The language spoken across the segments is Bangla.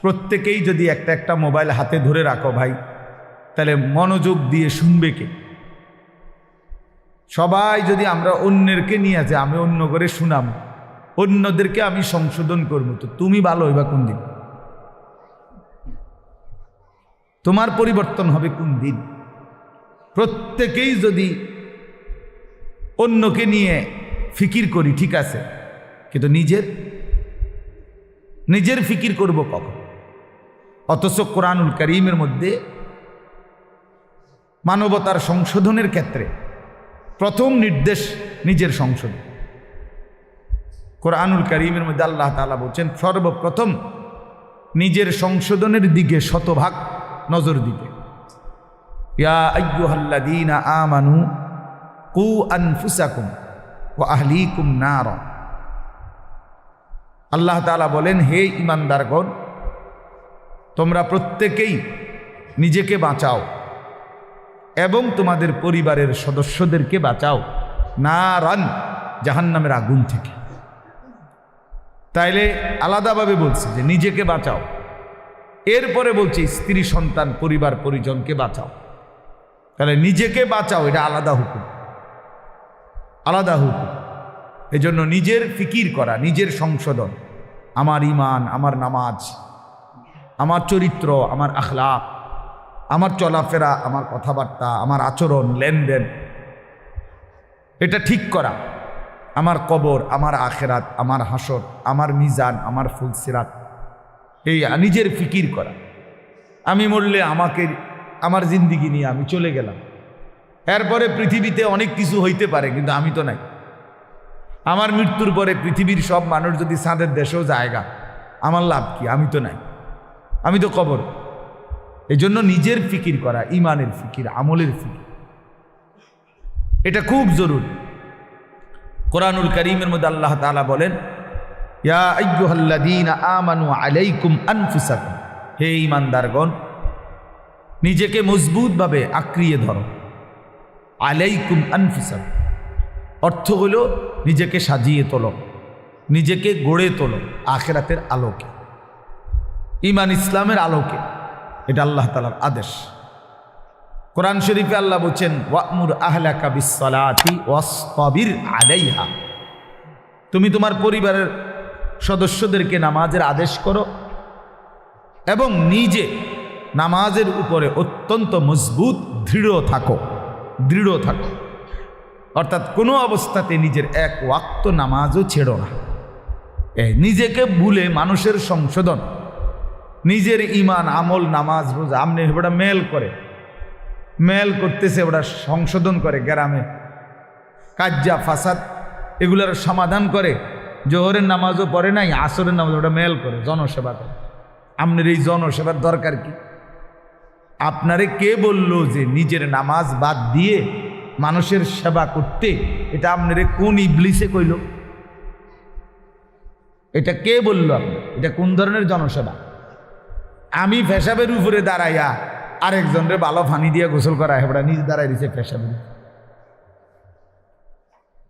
প্রত্যেকেই যদি একটা একটা মোবাইল হাতে ধরে রাখো ভাই, তাহলে মনোযোগ দিয়ে শুনবে কে? সবাই যদি আমরা অন্যেরকে নিয়ে আছে আমি অন্য করে শুনাম, অন্যদেরকে আমি সংশোধন করব, তো তুমি ভালো হইবা কোন দিন? তোমার পরিবর্তন হবে কোন দিন? প্রত্যেকেই যদি অন্যকে নিয়ে ফিকির করি, ঠিক আছে, কিন্তু নিজের? নিজের ফিকির করব কখন? অথচ কোরআনুল করিমের মধ্যে মানবতার সংশোধনের ক্ষেত্রে প্রথম নির্দেশ নিজের সংশোধন। কোরআনুল করিমের মধ্যে আল্লাহ তালা বলছেন, সর্বপ্রথম নিজের সংশোধনের দিকে শতভাগ নজর দিতে। ইয়া আমানু কু আনফুসাকুম ওয়া আহলিকুম নার। আল্লাহ তাআলা বলেন, হে ইমানদারগণ তোমরা প্রত্যেকেই নিজেকে বাঁচাও এবং তোমাদের পরিবারের সদস্যদেরকে বাঁচাও। না রান, জাহান্নামের আগুন থেকে। তাইলে আলাদাভাবে বলছে যে নিজেকে বাঁচাও। এরপরে বলছে স্ত্রী, সন্তান, পরিবার, পরিজনকে বাঁচাও। তাহলে নিজেকে বাঁচাও, এটা আলাদা হুকুম। আলাদা হুকুম। এজন্য নিজের ফিকির করা, নিজের সংশোধন। আমার ইমান আমার নামাজ আমার চরিত্র, আমার আখলাপ, আমার চলাফেরা, আমার কথাবার্তা, আমার আচরণ, লেনদেন, এটা ঠিক করা। আমার কবর, আমার আখেরাত, আমার হাসর, আমার মিজান, আমার ফুলসিরাত, এই নিজের ফিকির করা। আমি মরলে আমাকে, আমার জিন্দিগি নিয়ে আমি চলে গেলাম। এরপরে পৃথিবীতে অনেক কিছু হইতে পারে, কিন্তু আমি তো নাই। আমার মৃত্যুর পরে পৃথিবীর সব মানুষ যদি সাঁদের দেশেও জায়গা, আমার লাভ কি? আমি তো নাই। আমি তো কবর। এই জন্য নিজের ফিকির করা, ইমানের ফিকির, আমলের ফিকির। এটা খুব জরুরি। কোরআনুল করিমের মধ্যে আল্লাহ তাআলা বলেন আলাইকুম হে ঈমানদারগণ, নিজেকে মজবুতভাবে আঁকড়িয়ে ধরো। আলাইকুম আনফুসাকুম। অর্থ হলো নিজেকে সাজিয়ে তোলো, নিজেকে গড়ে তোলো, আখেরাতের আলোকে। ইমান ইসলামের আলোকে। এটা আল্লাহ তালার আদেশ। কোরআন শরীফে আল্লাহ বলছেন ওয়াসতাবির তুমি তোমার পরিবারের সদস্যদেরকে নামাজের আদেশ করো এবং নিজে নামাজের উপরে অত্যন্ত মজবুত, দৃঢ় থাকো দৃঢ় থাকো। অর্থাৎ কোনো অবস্থাতে নিজের এক ওয়াক্ত নামাজও ছেড়ো না। নিজেকে ভুলে মানুষের সংশোধন নিজের ইমান আমল, নামাজ, রোজা, আমনে ওটা মেল করে। মেল করতেছে ওটা সংশোধন করে গ্রামে। কাজ্জা, ফাসাদ, এগুলোর সমাধান করে। জোহরের নামাজও পড়ে নাই, আসরের নামাজ ওটা মেল করে, জনসেবা করে। আপনার এই জনসেবার দরকার কি? আপনারে কে বলল যে নিজের নামাজ বাদ দিয়ে মানুষের সেবা করতে? এটা আপনারে কোন ইবলিসে কইল? এটা কে বলল আপনি এটা কোন ধরনের জনসেবা? আমি ফেসাবের উপরে দাঁড়াইয়া আরেকজনরে ভালো ফানি দিয়ে গোসল করা হেবড়া, নিজে দাঁড়াই দিছে ফেসাবের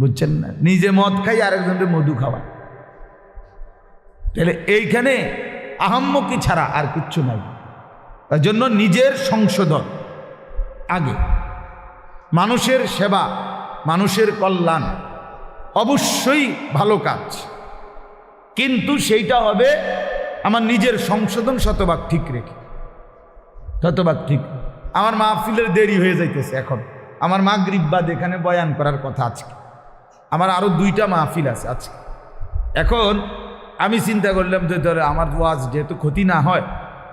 বুঝছেন না? নিজে মদ খাই, আরেকজনরে মধু খাওয়া। তাহলে এইখানে আহাম্মকি ছাড়া আর কিচ্ছু নাই। তার জন্য নিজের সংশোধন। আগে মানুষের সেবা, মানুষের কল্যাণ অবশ্যই ভালো কাজ। কিন্তু সেইটা হবে আমার নিজের সংশোধন শতভাগ ঠিক রেখে। শতভাগ ঠিক। আমার মাহফিলের দেরি হয়ে যাইতেছে এখন। আমার মা গ্রিব্বাদ এখানে বয়ান করার কথা আজকে। আমার আরও দুইটা মাহফিল আছে আজকে। এখন আমি চিন্তা করলাম যে ধরে আমার ওয়াজ যেহেতু ক্ষতি না হয়,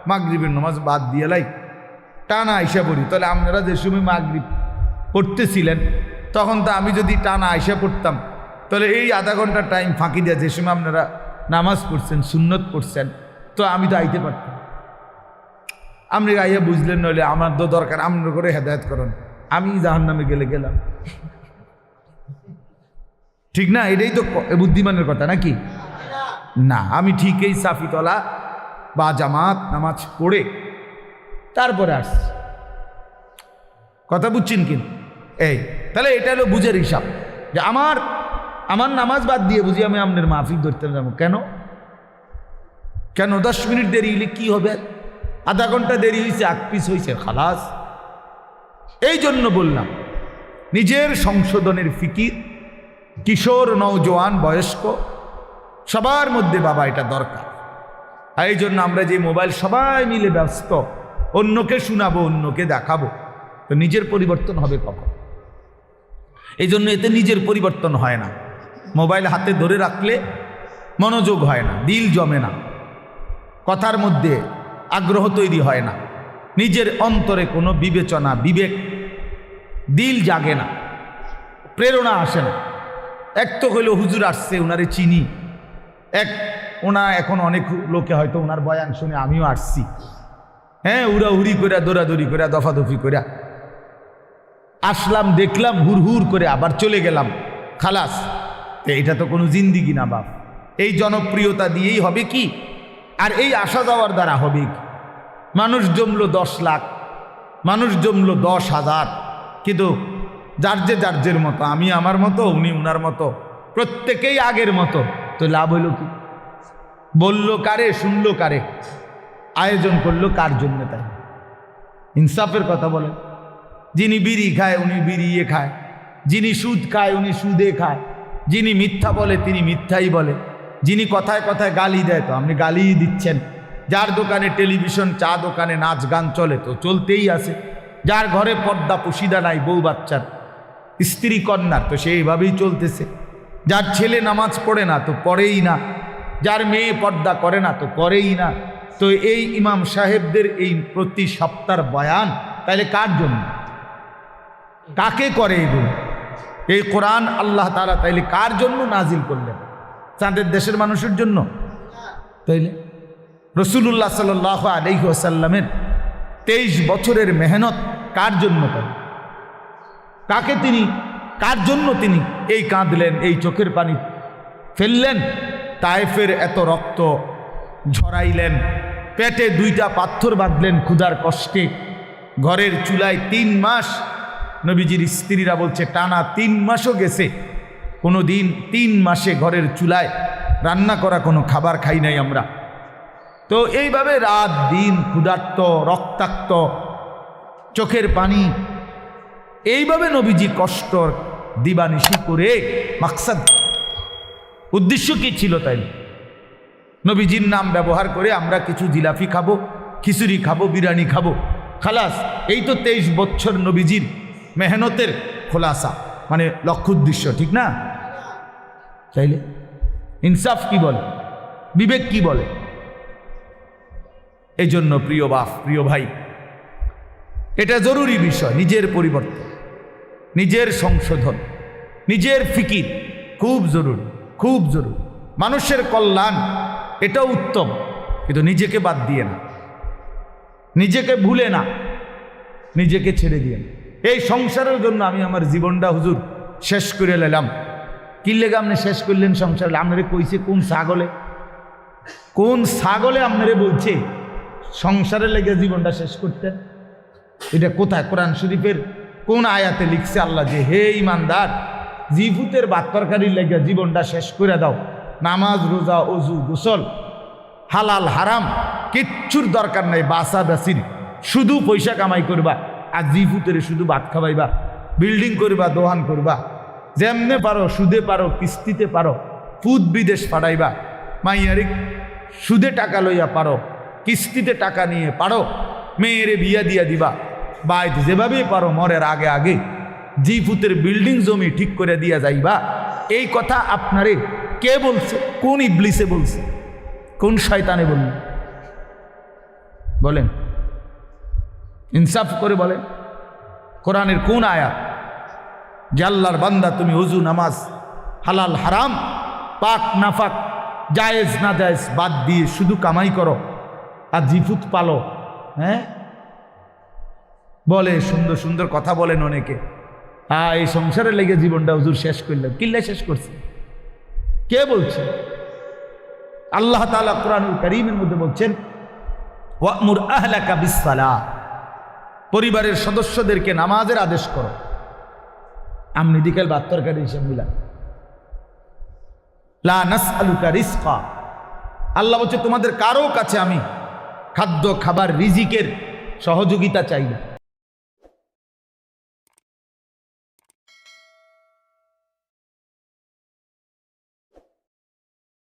মাগরিবের নামাজ বাদ দিয়ে লাই, টানা আইসা পড়ি। তাহলে আপনারা যে সময় মাগরিব পড়তেছিলেন, তখন তো আমি যদি টানা আইসা পড়তাম, তাহলে এই আধা ঘণ্টা টাইম ফাঁকি দেওয়া যে সময় আপনারা নামাজ পড়ছেন, সুন্নত পড়ছেন, তো আমি তো আইতে পারতাম। আপনি আইয়া বুঝলেন নইলে আমার তো দরকার আপনার করে হেদায়ত করেন আমি জাহান নামে গেলে গেলাম। ঠিক না? এটাই তো বুদ্ধিমানের কথা নাকি? না, আমি ঠিকই সাফিতলা বা জামাত নামাজ পড়ে তারপরে আসছি। কথা বুঝছেন কিন্তু এই, তাহলে এটা হলো বুঝের হিসাব। যে আমার আমার নামাজ বাদ দিয়ে বুঝি আমি আপনার মাহফিল ধরতে যাব। কেন? কেন? দশ মিনিট দেরি হইলে কি হবে? আধা ঘণ্টা দেরি হয়েছে এক পিস হয়েছে খালাস। এই জন্য বললাম, নিজের সংশোধনের ফিকির, কিশোর নৌজওয়ান বয়স্ক, সবার মধ্যে বাবা এটা দরকার। এই জন্য আমরা যে মোবাইল সবাই মিলে ব্যস্ত, অন্যকে শোনাবো, অন্যকে দেখাবো, তো নিজের পরিবর্তন হবে কখন? এই জন্য এতে নিজের পরিবর্তন হয় না। মোবাইল হাতে ধরে রাখলে মনোযোগ হয় না, দিল জমে না। কথার মধ্যে আগ্রহ তৈরি হয় না। নিজের অন্তরে কোনো বিবেচনা, বিবেক, দিল জাগে না, প্রেরণা আসে না। এক তো হইল হুজুর আসছে ওনারে চিনি। এক ওনা এখন অনেক লোকে হয়তো ওনার বয়ান শুনে আমিও আসছি। হ্যাঁ উড়া উড়ি করে দৌড়াদৌড়ি করে দফাদফি করে আসলাম, দেখলাম হুর হুর করে আবার চলে গেলাম। খালাস তো এটা তো কোনো জিন্দিগি না বাপ। এই জনপ্রিয়তা দিয়েই হবে কি? আর এই আসা যাওয়ার দ্বারা হবে কি? মানুষ জমলো দশ লাখ, মানুষ জমলো দশ হাজার। কিন্তু যার যে যার যের মতো, আমি আমার মতো, উনি উনার মতো, প্রত্যেকেই আগের মতো। তো লাভ হইল কি? বলল কারে, শুনলো কারে? আয়োজন করল কার জন্য তাই? ইনসাফের কথা বলে যিনি বিড়ি খায়, উনি বিড়িয়ে খায়। যিনি সুদ খায়, উনি সুদে খায়। যিনি মিথ্যা বলে, তিনি মিথ্যাই বলে। যিনি কথায় কথায় গালি দেয় তো, আপনি গালিই দিচ্ছেন। যার দোকানে টেলিভিশন, চা দোকানে নাচ গান চলে তো, চলতেই আছে। যার ঘরে পর্দা, পুশিদা নাই, বউ বাচ্চার, স্ত্রী কন্যার, তো সেইভাবেই চলতেছে। যার ছেলে নামাজ পড়ে না, তো পড়েই না। যার মেয়ে পর্দা করে না, তো করেই না। তো এই ইমাম সাহেবদের এই প্রতি সপ্তাহ বয়ান তাহলে কার জন্য? কাকে করে এগুলো? এই কোরআন আল্লাহ তারা তাইলে কার জন্য নাজিল করলেন? চাঁদের দেশের মানুষের জন্য? তাইলে? রসুল্লাহ সাল আলহি আসাল্লামের তেইশ বছরের মেহনত কার জন্য করেন? কাকে তিনি, কার জন্য তিনি এই কাঁদলেন, এই চোখের পানি ফেললেন? তায়েফের এত রক্ত ঝরাইলেন, পেটে দুইটা পাথর বাঁধলেন ক্ষুধার কষ্টে, ঘরের চুলায় তিন মাস নবীজির স্ত্রীরা বলছে, টানা তিন মাসও গেছে। কোনো দিন তিন মাসে ঘরের চুলায় রান্না করা কোনো খাবার খাই নাই আমরা। তো এইভাবে রাত, দিন ক্ষুধার্ত, রক্তাক্ত, চোখের পানি, এইভাবে নবীজি কষ্ট দিবানিশি করে মাকসাদ। উদ্দেশ্য কি ছিল তাই? নবীজির নাম ব্যবহার করে আমরা কিছু জিলাফি খাব, খিচুড়ি খাব, বিরিয়ানি খাব। খালাস, এই তো তেইশ বছর নবীজির মেহনতের খোলাসা মানে লক্ষ্য উদ্দেশ্য, ঠিক না? চাইলে? ইনসাফ কি বলে? বিবেক কি বলে? এই জন্য প্রিয় বাপ, প্রিয় ভাই, এটা জরুরি বিষয়, নিজের পরিবর্তন, নিজের সংশোধন, নিজের ফিকির, খুব জরুরি খুব জরুরি। মানুষের কল্যাণ, এটাও উত্তম, কিন্তু নিজেকে বাদ দিয়ে না। নিজেকে ভুলে না, নিজেকে ছেড়ে দিয়ে না। এই সংসারের জন্য আমি আমার জীবনটা হুজুর শেষ করে নিলাম লেগে আপনি শেষ করলেন সংসার? আপনারে কইছে, কোন ছাগলে? কোন ছাগলে আপনারে বলছে সংসারে লেগে জীবনটা শেষ করতেন এটা কোথায়? কোরআন শরীফের কোন আয়াতে লিখছে আল্লাহ যে, হে ইমানদার, জিভুতের বাত তরকারির লেগে জীবনটা শেষ করে দাও। নামাজ, রোজা, অজু, গোসল, হালাল, হারাম, কিচ্ছুর দরকার নাই বাসা বাসির শুধু পয়সা কামাই করবা। আর জিভুতের শুধু ভাত খাওয়াইবা বিল্ডিং করবা, দোহান করবা। যেমনে পারো, সুদে পারো, কিস্তিতে পারো ফুদ বিদেশ পাঠাইবা মাইয়ারি সুদে টাকা লইয়া পারো, কিস্তিতে টাকা নিয়ে পারো, মেয়েরে বিয়া দিয়া দিবা। বাইত যেভাবে পারো, মরের আগে আগে জি ফুতের বিল্ডিং জমি ঠিক করে দিয়া যাইবা। এই কথা আপনারে কে বলছে? কোন ইবলিসে বলছে? কোন শয়তানে বলল? বলেন। ইনসাফ করে বলে, কোরআনের কোন আয়াত? যে আল্লাহর বান্দা, তুমি হুজু নামাজ, হালাল, হারাম, পাক, নাফাক, জায়েজ না জায়েজ বাদ দিয়ে শুধু কামাই করো আর জিফুত পালো হ্যাঁ? বলে, সুন্দর সুন্দর কথা বলেন অনেকে। হ্যাঁ এই সংসারে লেগে জীবনটা হুজুর শেষ করলাম কিল্লা শেষ করছে। কে বলছে? আল্লাহ তালা কোরআনুল করিমের মধ্যে বলছেন, ওয়ামুর আহলাকা বিসালা পরিবারের সদস্যদেরকে নামাজের আদেশ করো। আমনি দিকেল বাত্তরকারী হিসেব মিলান আল্লাহ বলছে, তোমাদের কারও কাছে আমি খাদ্য, খাবার, রিজিকের সহযোগিতা চাই না।